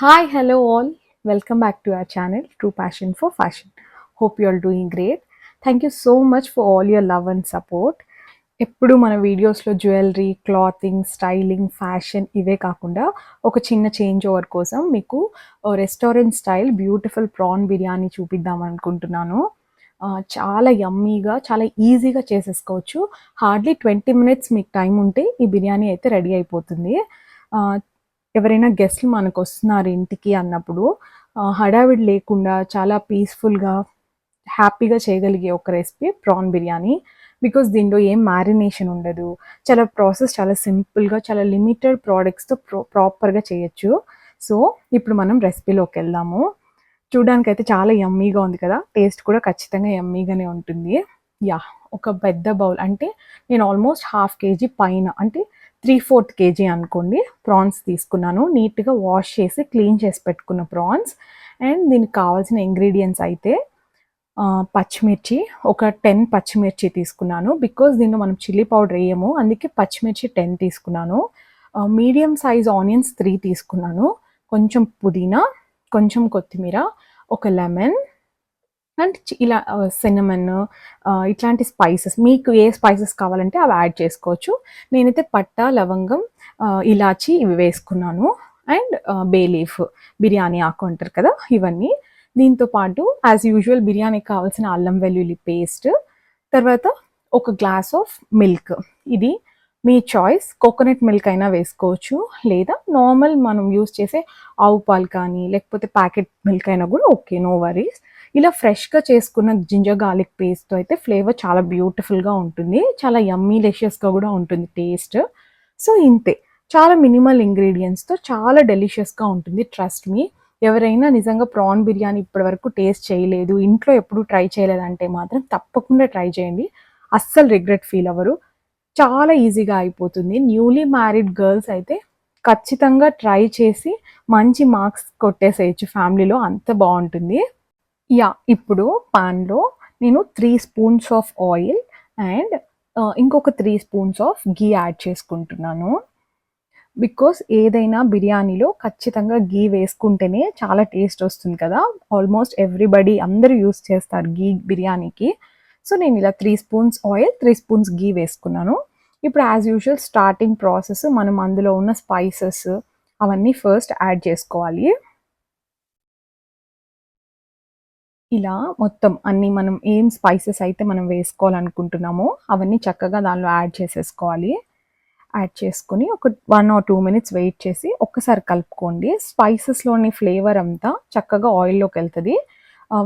Hi hello all welcome back to our channel true passion for fashion hope you are doing great thank you so much for all your love and support ఎప్పుడు మన వీడియోస్లో jewellery clothing styling fashion ఇవే కాకుండా ఒక చిన్న change over కోసం మీకు restaurant style beautiful prawn biryani చూపిద్దాం అనుకుంటున్నాను. చాలా యమ్మీగా చాలా ఈజీగా చేసేసుకోవచ్చు. హార్డ్లీ ట్వంటీ మినిట్స్ మీకు టైం ఉంటే ఈ బిర్యానీ అయితే రెడీ అయిపోతుంది. ఎవరైనా గెస్ట్లు మనకు వస్తున్నారు ఇంటికి అన్నప్పుడు హడావిడి లేకుండా చాలా పీస్ఫుల్గా హ్యాపీగా చేయగలిగే ఒక రెసిపీ ప్రాన్ బిర్యానీ. బికాస్ దీనిలో ఏం మ్యారినేషన్ ఉండదు. చాలా ప్రాసెస్ చాలా సింపుల్గా చాలా లిమిటెడ్ ప్రోడక్ట్స్తో ప్రో ప్రాపర్గా చేయొచ్చు. సో ఇప్పుడు మనం రెసిపీలోకి వెళ్దాము. చూడడానికైతే అయితే చాలా యమ్మీగా ఉంది కదా? టేస్ట్ కూడా ఖచ్చితంగా యమ్మీగానే ఉంటుంది. యా ఒక పెద్ద బౌల్. అంటే నేను ఆల్మోస్ట్ హాఫ్ కేజీ పైన అంటే త్రీ ఫోర్త్ కేజీ అనుకోండి ప్రాన్స్ తీసుకున్నాను. నీట్గా వాష్ చేసి క్లీన్ చేసి పెట్టుకున్న ప్రాన్స్. అండ్ దీనికి కావాల్సిన ఇంగ్రీడియంట్స్ అయితే పచ్చిమిర్చి ఒక టెన్ పచ్చిమిర్చి తీసుకున్నాను. బికాజ్ దీనిలో మనం చిల్లీ పౌడర్ వేయము అందుకే పచ్చిమిర్చి టెన్ తీసుకున్నాను. మీడియం సైజ్ ఆనియన్స్ త్రీ తీసుకున్నాను. కొంచెం పుదీనా కొంచెం కొత్తిమీర ఒక లెమన్ అండ్ చి- ఇలా సినమన్ ఇట్లాంటి స్పైసెస్ మీకు ఏ స్పైసెస్ కావాలంటే అవి యాడ్ చేసుకోవచ్చు. నేనైతే పట్ట లవంగం ఇలాచి ఇవి వేసుకున్నాను. అండ్ బే లీఫ్ బిర్యానీ ఆకు అంటారు కదా ఇవన్నీ. దీంతో పాటు యాజ్ యూజువల్ బిర్యానీకి కావాల్సిన అల్లం వెల్లుల్లి పేస్ట్ తర్వాత ఒక గ్లాస్ ఆఫ్ మిల్క్ ఇది మీ చాయిస్ కోకోనట్ మిల్క్ అయినా వేసుకోవచ్చు. లేదా నార్మల్ మనం యూస్ చేసే ఆవు పాలు కానీ లేకపోతే ప్యాకెట్ మిల్క్ అయినా కూడా ఓకే నో వరీస్ ఇలా ఫ్రెష్గా చేసుకున్న జింజర్ గార్లిక్ పేస్ట్తో అయితే ఫ్లేవర్ చాలా బ్యూటిఫుల్గా ఉంటుంది. చాలా యమ్మీ లెషియస్గా కూడా ఉంటుంది టేస్ట్. సో ఇంతే. చాలా మినిమల్ ఇంగ్రీడియంట్స్తో చాలా డెలిషియస్గా ఉంటుంది ట్రస్ట్ మీ. ఎవరైనా నిజంగా ప్రాన్ బిర్యానీ ఇప్పటివరకు టేస్ట్ చేయలేదు ఇంట్లో ఎప్పుడు ట్రై చేయలేదంటే మాత్రం తప్పకుండా ట్రై చేయండి. అస్సలు రిగ్రెట్ ఫీల్ అవ్వరు. చాలా ఈజీగా అయిపోతుంది. న్యూలీ మ్యారీడ్ గర్ల్స్ అయితే ఖచ్చితంగా ట్రై చేసి మంచి మార్క్స్ కొట్టేసేయచ్చు ఫ్యామిలీలో అంత బాగుంటుంది. యా ఇప్పుడు పాన్లో నేను three spoons of oil and ఇంకొక three spoons of ghee add చేసుకుంటున్నాను. బికాస్ ఏదైనా బిర్యానీలో ఖచ్చితంగా గీ వేసుకుంటేనే చాలా టేస్ట్ వస్తుంది కదా. ఆల్మోస్ట్ ఎవ్రీబడి అందరూ యూస్ చేస్తారు గీ బిర్యానీకి. సో నేను ఇలా three spoons oil three spoons ghee వేసుకున్నాను. ఇప్పుడు యాజ్ యూజువల్ స్టార్టింగ్ ప్రాసెస్ మనం అందులో ఉన్న స్పైసెస్ అవన్నీ ఫస్ట్ యాడ్ చేసుకోవాలి. ఇలా మొత్తం అన్ని మనం ఏం స్పైసెస్ అయితే మనం వేసుకోవాలనుకుంటున్నామో అవన్నీ చక్కగా దానిలో యాడ్ చేసేసుకోవాలి. యాడ్ చేసుకొని ఒక one or two minutes wait చేసి ఒక్కసారి కలుపుకోండి. స్పైసెస్లోని ఫ్లేవర్ అంతా చక్కగా ఆయిల్లోకి వెళ్తుంది.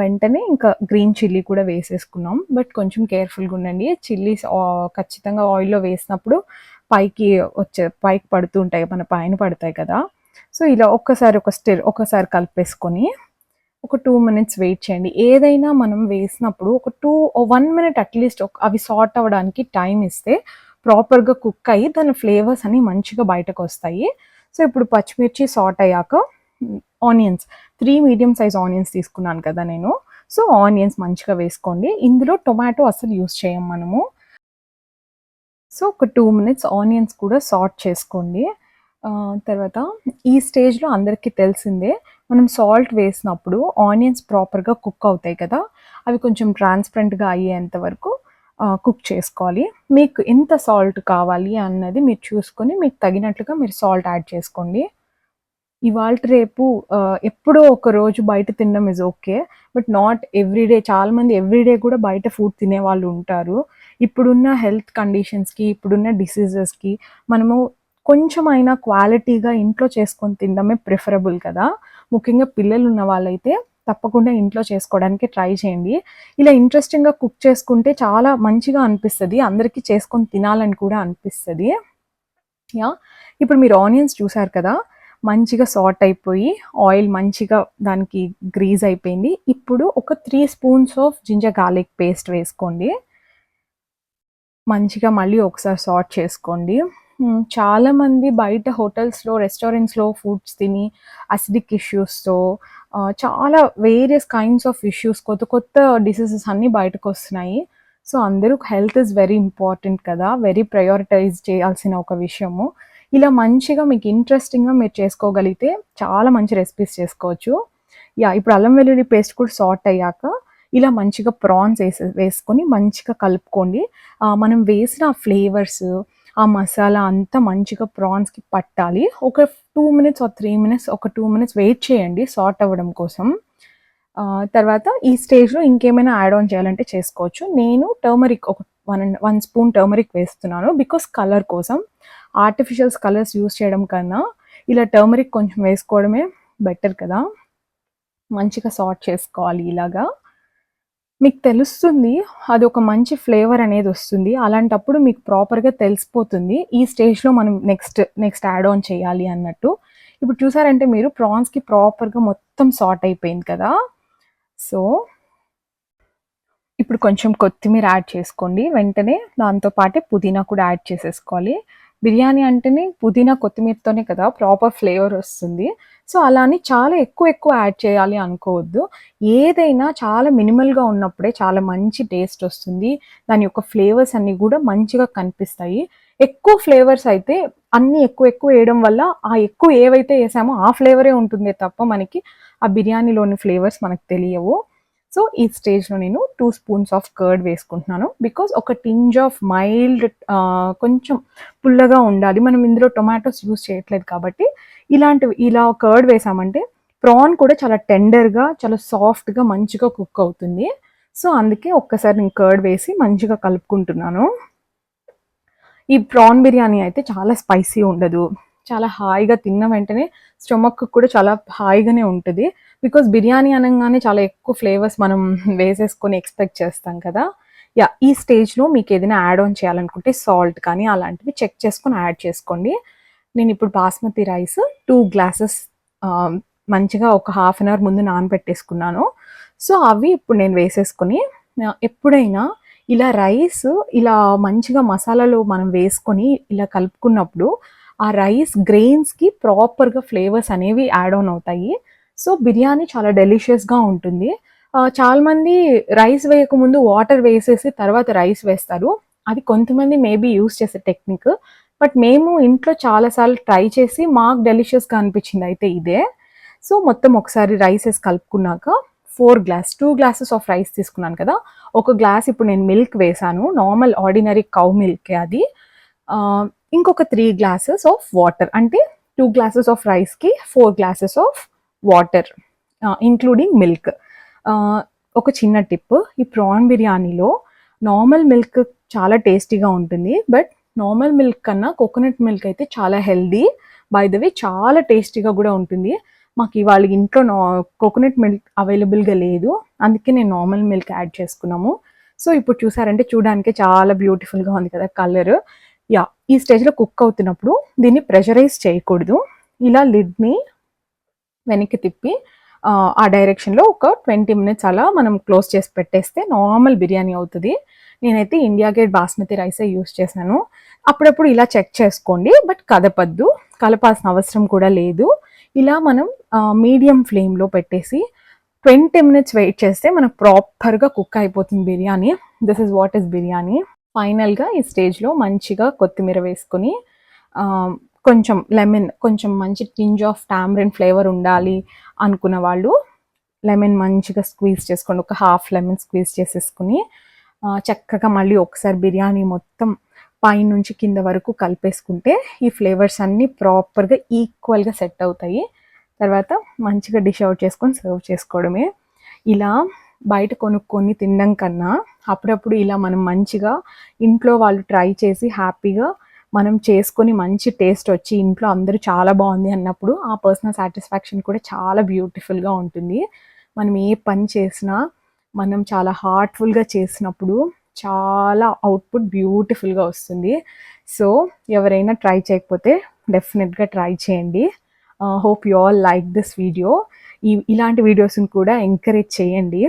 వెంటనే ఇంకా గ్రీన్ చిల్లీ కూడా వేసేసుకున్నాం. బట్ కొంచెం కేర్ఫుల్గా ఉండండి. చిల్లీస్ ఖచ్చితంగా ఆయిల్లో వేసినప్పుడు పైకి వచ్చే పైకి పడుతుంటాయి మన పైన పడతాయి కదా. సో ఇలా ఒక్కసారి ఒక స్టిర్ ఒకసారి కలిపేసుకొని ఒక టూ మినిట్స్ వెయిట్ చేయండి. ఏదైనా మనం వేసినప్పుడు ఒక two one minute at least అవి సార్ట్ అవ్వడానికి టైం ఇస్తే ప్రాపర్గా కుక్ అయ్యి దాని ఫ్లేవర్స్ అన్ని మంచిగా బయటకు వస్తాయి. సో ఇప్పుడు పచ్చిమిర్చి సార్ట్ అయ్యాక onions three medium size onions తీసుకున్నాను కదా నేను. సో ఆనియన్స్ మంచిగా వేసుకోండి. ఇందులో టొమాటో అసలు యూస్ చేయం మనము. సో ఒక టూ మినిట్స్ ఆనియన్స్ కూడా సార్ట్ చేసుకోండి. తర్వాత ఈ స్టేజ్లో అందరికీ తెలిసిందే మనం సాల్ట్ వేసినప్పుడు ఆనియన్స్ ప్రాపర్గా కుక్ అవుతాయి కదా అవి కొంచెం ట్రాన్స్పరెంట్గా అయ్యేంత వరకు కుక్ చేసుకోవాలి. మీకు ఎంత సాల్ట్ కావాలి అన్నది మీరు చూసుకొని మీకు తగినట్లుగా మీరు సాల్ట్ యాడ్ చేసుకోండి. ఇవాళ రేపు ఎప్పుడో ఒక రోజు బయట తినడం is okay but not everyday చాలా మంది ఎవ్రీడే కూడా బయట ఫుడ్ తినే వాళ్ళు ఉంటారు. ఇప్పుడున్న హెల్త్ కండిషన్స్కి ఇప్పుడున్న డిసీజెస్కి మనము కొంచెమైనా క్వాలిటీగా ఇంట్లో చేసుకొని తినడమే ప్రిఫరబుల్ కదా. ముఖ్యంగా పిల్లలు ఉన్న వాళ్ళైతే తప్పకుండా ఇంట్లో చేసుకోవడానికి ట్రై చేయండి. ఇలా ఇంట్రెస్టింగ్గా కుక్ చేసుకుంటే చాలా మంచిగా అనిపిస్తుంది. అందరికీ చేసుకొని తినాలని కూడా అనిపిస్తుంది. యా ఇప్పుడు మీరు ఆనియన్స్ చూసారు కదా మంచిగా సార్ట్ అయిపోయి ఆయిల్ మంచిగా దానికి గ్రీజ్ అయిపోయింది. ఇప్పుడు ఒక three spoons of ginger garlic paste వేసుకోండి. మంచిగా మళ్ళీ ఒకసారి సార్ట్ చేసుకోండి. చాలామంది చాలా మంది బయట హోటల్స్లో రెస్టారెంట్స్లో ఫుడ్స్ తిని అసిడిక్ ఇష్యూస్తో చాలా వేరియస్ కైండ్స్ ఆఫ్ ఇష్యూస్ కొత్త కొత్త డిసీజెస్ అన్నీ బయటకు వస్తున్నాయి సో అందరూ హెల్త్ ఇస్ వెరీ ఇంపార్టెంట్ కదా వెరీ ప్రయారిటైజ్ చేయాల్సిన ఒక విషయము. ఇలా మంచిగా మీకు ఇంట్రెస్టింగ్గా మీరు చేసుకోగలిగితే చాలా మంచి రెసిపీస్ చేసుకోవచ్చు. యా ఇప్పుడు అల్లం వెల్లుల్లి పేస్ట్ కూడా సార్ట్ అయ్యాక ఇలా మంచిగా ప్రాన్స్ వేసే వేసుకొని మంచిగా కలుపుకోండి. మనం వేసిన ఫ్లేవర్స్ ఆ మసాలా అంతా మంచిగా ప్రాన్స్కి పట్టాలి. ఒక two minutes or three minutes ఒక టూ మినిట్స్ వెయిట్ చేయండి సార్ట్ అవ్వడం కోసం. తర్వాత ఈ స్టేజ్లో ఇంకేమైనా యాడ్ ఆన్ చేయాలంటే చేసుకోవచ్చు. నేను టర్మరిక్ ఒక వన్ వన్ స్పూన్ టర్మరిక్ వేస్తున్నాను బికాస్ కలర్ కోసం. ఆర్టిఫిషియల్స్ కలర్స్ యూస్ చేయడం కన్నా ఇలా టర్మరిక్ కొంచెం వేసుకోవడమే బెటర్ కదా. మంచిగా సార్ట్ చేసుకోవాలి ఇలాగా. మీకు తెలుస్తుంది అది ఒక మంచి ఫ్లేవర్ అనేది వస్తుంది. అలాంటప్పుడు మీకు ప్రాపర్గా తెలిసిపోతుంది. ఈ స్టేజ్లో మనం నెక్స్ట్ నెక్స్ట్ యాడ్ ఆన్ చేయాలి అన్నట్టు. ఇప్పుడు చూసారంటే మీరు ప్రాన్స్కి ప్రాపర్గా మొత్తం సార్ట్ అయిపోయింది కదా. సో ఇప్పుడు కొంచెం కొత్తిమీర యాడ్ చేసుకోండి. వెంటనే దాంతో పాటే పుదీనా కూడా యాడ్ చేసేసుకోవాలి. బిర్యానీ అంటేనే పుదీనా కొత్తిమీరతోనే కదా ప్రాపర్ ఫ్లేవర్ వస్తుంది. సో అలా అని చాలా ఎక్కువ ఎక్కువ యాడ్ చేయాలి అనుకోవద్దు. ఏదైనా చాలా మినిమల్గా ఉన్నప్పుడే చాలా మంచి టేస్ట్ వస్తుంది. దాని యొక్క ఫ్లేవర్స్ అన్నీ కూడా మంచిగా కనిపిస్తాయి. ఎక్కువ ఫ్లేవర్స్ అయితే అన్నీ ఎక్కువ ఎక్కువ వేయడం వల్ల ఆ ఎక్కువ ఏవైతే వేసామో ఆ ఫ్లేవరే ఉంటుంది తప్ప మనకి ఆ బిర్యానీలోని ఫ్లేవర్స్ మనకు తెలియవు. సో ఈ స్టేజ్లో నేను టూ స్పూన్స్ ఆఫ్ కర్డ్ వేసుకుంటున్నాను. బికాజ్ ఒక టింజ్ ఆఫ్ మైల్డ్ కొంచెం పుల్లగా ఉండాలి. మనం ఇందులో టొమాటోస్ యూస్ చేయట్లేదు కాబట్టి ఇలాంటివి ఇలా కర్డ్ వేసామంటే ప్రాన్ కూడా చాలా టెండర్గా చాలా సాఫ్ట్గా మంచిగా కుక్ అవుతుంది. సో అందుకే ఒక్కసారి నేను కర్డ్ వేసి మంచిగా కలుపుకుంటున్నాను. ఈ ప్రాన్ బిర్యానీ అయితే చాలా స్పైసీ ఉండదు. చాలా హాయిగా తిన్న వెంటనే స్టొమక్ కూడా చాలా హాయిగానే ఉంటుంది. బికాస్ బిర్యానీ అనగానే చాలా ఎక్కువ ఫ్లేవర్స్ మనం వేసేసుకొని ఎక్స్పెక్ట్ చేస్తాం కదా. యా ఈ స్టేజ్లో మీకు ఏదైనా యాడ్ ఆన్ చేయాలనుకుంటే సాల్ట్ కానీ అలాంటివి చెక్ చేసుకొని యాడ్ చేసుకోండి. నేను ఇప్పుడు బాస్మతి రైస్ టూ గ్లాసెస్ మంచిగా ఒక హాఫ్ అన్ అవర్ ముందు నానబెట్టేసుకున్నాను. సో అవి ఇప్పుడు నేను వేసేసుకొని ఎప్పుడైనా ఇలా రైస్ ఇలా మంచిగా మసాలాలో మనం వేసుకొని ఇలా కలుపుకున్నప్పుడు ఆ రైస్ గ్రెయిన్స్కి ప్రాపర్గా ఫ్లేవర్స్ అనేవి యాడ్ ఆన్ అవుతాయి. సో బిర్యానీ చాలా డెలిషియస్గా ఉంటుంది. చాలామంది రైస్ వేయకముందు వాటర్ వేసేసి తర్వాత రైస్ వేస్తారు. అది కొంతమంది మేబీ యూస్ చేసే టెక్నిక్ బట్ మేము ఇంట్లో చాలాసార్లు ట్రై చేసి మాకు డెలిషియస్గా అనిపించింది అయితే ఇదే. సో మొత్తం ఒకసారి రైసెస్ కలుపుకున్నాక four glass two glasses of rice తీసుకున్నాను కదా. ఒక గ్లాస్ ఇప్పుడు నేను మిల్క్ వేసాను. నార్మల్ ఆర్డినరీ కౌ మిల్క్ అది. ఇంకొక త్రీ గ్లాసెస్ ఆఫ్ వాటర్ అంటే టూ గ్లాసెస్ ఆఫ్ రైస్కి four glasses of water including milk ఒక చిన్న టిప్ ఈ ప్రాన్ బిర్యానీలో నార్మల్ మిల్క్ చాలా టేస్టీగా ఉంటుంది బట్ నార్మల్ మిల్క్ కన్నా కోకోనట్ మిల్క్ అయితే చాలా హెల్దీ బై ద వే చాలా టేస్టీగా కూడా ఉంటుంది. మాకు ఇవాళ ఇంట్లో నా కోకోనట్ మిల్క్ అవైలబుల్గా లేదు. అందుకే నేను నార్మల్ మిల్క్ యాడ్ చేసుకున్నాము. సో ఇప్పుడు చూసారంటే చూడడానికి చాలా బ్యూటిఫుల్గా ఉంది కదా కలర్ యా ఈ స్టేజ్లో కుక్ అవుతున్నప్పుడు దీన్ని ప్రెషరైజ్ చేయకూడదు. ఇలా లిడ్ని వెనక్కి తిప్పి ఆ, డైరెక్షన్లో ఒక ట్వంటీ మినిట్స్ అలా మనం క్లోజ్ చేసి పెట్టేస్తే నార్మల్ బిర్యానీ అవుతుంది. నేనైతే ఇండియా గేట్ బాస్మతి రైసే యూస్ చేశాను. అప్పుడప్పుడు ఇలా చెక్ చేసుకోండి బట్ కదపద్దు. కలపాల్సిన అవసరం కూడా లేదు. ఇలా మనం మీడియం ఫ్లేమ్లో పెట్టేసి ట్వంటీ మినిట్స్ వెయిట్ చేస్తే మనకు ప్రాపర్గా కుక్ అయిపోతుంది biryani. This is what is biryani. ఫైనల్గా ఈ స్టేజ్లో మంచిగా కొత్తిమీర వేసుకొని కొంచెం లెమన్ కొంచెం మంచి టింజ్ ఆఫ్ టామరిన్ ఫ్లేవర్ ఉండాలి అనుకున్న వాళ్ళు లెమన్ మంచిగా స్క్వీజ్ చేసుకోండి. ఒక హాఫ్ లెమన్ స్క్వీజ్ చేసేసుకుని చక్కగా మళ్ళీ ఒకసారి బిర్యానీ మొత్తం పైనుంచి కింద వరకు కలిపేసుకుంటే ఈ ఫ్లేవర్స్ అన్నీ ప్రాపర్గా ఈక్వల్గా సెట్ అవుతాయి. తర్వాత మంచిగా డిష్ అవుట్ చేసుకొని సర్వ్ చేసుకోవడమే. ఇలా బయట కొనుక్కొని తినడం కన్నా అప్పుడప్పుడు ఇలా మనం మంచిగా ఇంట్లో వాళ్ళు ట్రై చేసి హ్యాపీగా మనం చేసుకొని మంచి టేస్ట్ వచ్చి ఇంట్లో అందరూ చాలా బాగుంది అన్నప్పుడు ఆ పర్సనల్ సాటిస్ఫాక్షన్ కూడా చాలా బ్యూటిఫుల్గా ఉంటుంది. మనం ఏ పని చేసినా మనం చాలా హార్ట్ఫుల్గా చేసినప్పుడు చాలా అవుట్పుట్ బ్యూటిఫుల్గా వస్తుంది. సో ఎవరైనా ట్రై చేయకపోతే డెఫినెట్గా ట్రై చేయండి. Hope you all like this video. ఈ ఇలాంటి వీడియోస్ని కూడా ఎంకరేజ్ చేయండి.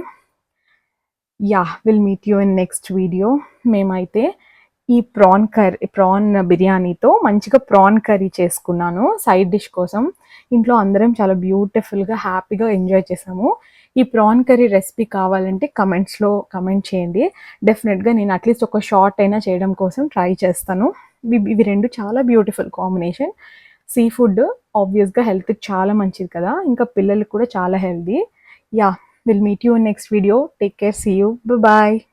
Yeah will meet you in next video మేమైతే ఈ ప్రాన్ కర్రీ ప్రాన్ బిర్యానీతో మంచిగా ప్రాన్ కర్రీ చేసుకున్నాను సైడ్ డిష్ కోసం. ఇంట్లో అందరం చాలా బ్యూటిఫుల్గా హ్యాపీగా ఎంజాయ్ చేసాము. ఈ ప్రాన్ కర్రీ రెసిపీ కావాలంటే కమెంట్స్లో కమెంట్ చేయండి. డెఫినెట్గా నేను అట్లీస్ట్ ఒక షార్ట్ అయినా చేయడం కోసం ట్రై చేస్తాను. ఇవి రెండు చాలా బ్యూటిఫుల్ కాంబినేషన్ సీ ఫుడ్ ఆబ్వియస్గా హెల్త్కి చాలా మంచిది కదా. ఇంకా పిల్లలకు కూడా చాలా healthy yeah We'll meet you in next video. Take care. See you. Bye bye.